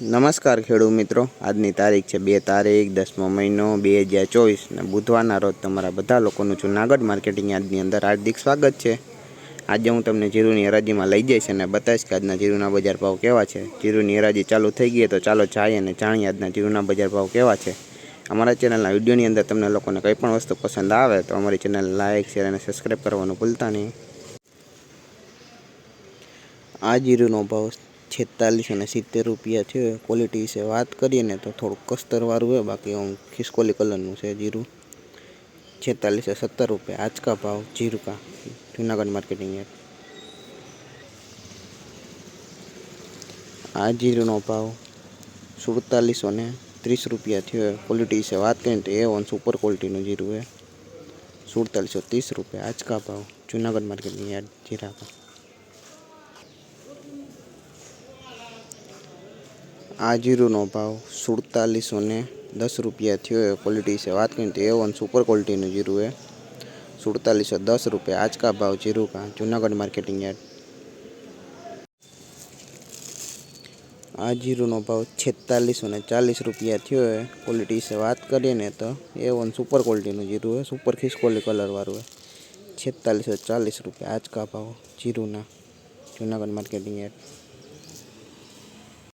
નમસ્કાર ખેડૂત મિત્રો આજની તારીખ છે બે તારીખ દસમો મહિનો બે હજાર ચોવીસ ને બુધવારના રોજ તમારા બધા લોકોનું જૂનાગઢ માર્કેટિંગ યાદની અંદર હાર્દિક સ્વાગત છે આજે હું તમને જીરુની હરાજીમાં લઈ જઈશ અને બતાવીશ કે આજના જીરુના બજાર ભાવ કેવા છે જીરુની હરાજી ચાલુ થઈ ગઈ તો ચાલો જાય અને જાણીએ આજના જીરુના બજાર ભાવ કેવા છે અમારા ચેનલના વિડીયોની અંદર તમને લોકોને કંઈ પણ વસ્તુ પસંદ આવે તો અમારી ચેનલ લાઇક શેર અને સબસ્ક્રાઈબ કરવાનું ભૂલતા નહીં આ જીરુનો ભાવ छेतालीस सीतेर रुपया थे क्वॉलिटी विषय बात करिए तो थोड़ा कस्तर वालू है बाकी हम खिस्कोली कलर से जीरु छेतालीस सत्तर रुपये आज का भाव जीरु का जूनागढ़ मार्केटिंग है आ जीरु भाव सुड़तालीस सौ तीस रुपया थे क्वॉलिटी से बात करें तो ये वन सुपर क्वालिटी जीरु है सुड़तालीस सौ तीस रुपये आज का भाव जूनागढ़ मार्केट में जीरा का आजिरो નો ભાવ 4710 રૂપિયા થયો એ ક્વોલિટી સે વાત કરીએ તો એ વન સુપર ક્વોલિટી નો જીરુ હે 4710 રૂપિયા આજ કા ભાવ જીરુ કા જૂનાગઢ માર્કેટિંગ યાર્ડ આજ જીરુ નો ભાવ 4640 રૂપિયા થયો એ ક્વોલિટી સે વાત કરીએ ને તો એ વન સુપર ક્વોલિટી નો જીરુ હે સુપર ફેશ ક્વોલિટી કલર વાળો હે 4640 રૂપિયા આજ કા ભાવ જીરુ ના જૂનાગઢ માર્કેટિંગ યાર્ડ